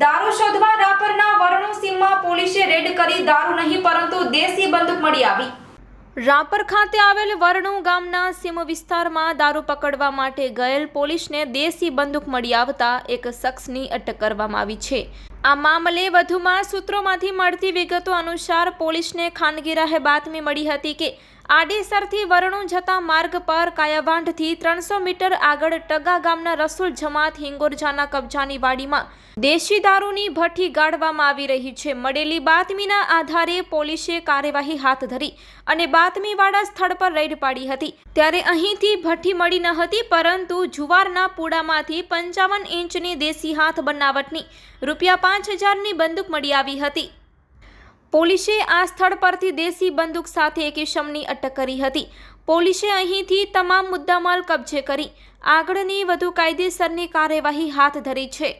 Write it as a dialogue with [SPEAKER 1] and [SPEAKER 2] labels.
[SPEAKER 1] દારૂ શોધવા રાપરના વરણુ પોલીસે રેડ કરી દારૂ નહીં, પરંતુ દેશી બંદૂક મળી આવી. રાપર ખાતે આવેલ વરણુ ગામના સીમ વિસ્તારમાં દારૂ પકડવા માટે ગયેલ પોલીસને દેશી બંદૂક મળી આવતા એક શખ્સની અટક કરવામાં આવી છે. આ મામલે વધુમાં સૂત્રોમાંથી મળતી વિગતો અનુસાર પોલીસને ખાનગી રાહે બાતમી મળી હતી કે આડેસરથી વરણું જતા માર્ગ પર કાયાવાંઢથી ત્રણસો મીટર આગળ ટગા ગામના રસુલ જમાત હિંગોરજાના કબજાની વાડીમાં દેશી દારૂની ભઠ્ઠી ગાળવામાં આવી રહી છે. મળેલી બાતમીના આધારે પોલીસે કાર્યવાહી હાથ ધરી અને બાતમીવાળા સ્થળ પર રેડ પાડી હતી. ત્યારે અહીંથી ભઠ્ઠી મળી ન હતી, પરંતુ જુવારના પૂડામાંથી પંચાવન ઇંચની દેશી હાથ બનાવટની રૂપિયા પાંચ હજારની બંદૂક મળી આવી હતી. પોલીસે આ સ્થળ પરથી દેશી બંદૂક સાથે એક ઇસમની અટક કરી હતી. પોલીસે અહીંથી તમામ મુદ્દામાલ કબજે કરી આગળની વધુ કાયદેસરની કાર્યવાહી હાથ ધરી છે.